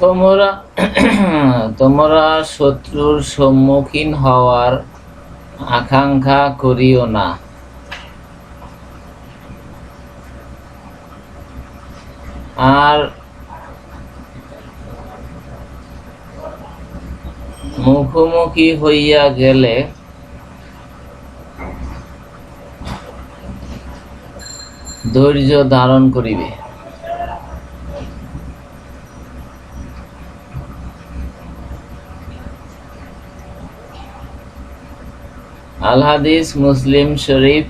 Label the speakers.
Speaker 1: তোমরা তোমরা শত্রুর সম্মুখীন হওয়ার আকাঙ্ক্ষা করিও না। আর মুখোমুখি হইয়া গেলে ধৈর্য ধারণ করিবে। আল মুসলিম শরীফ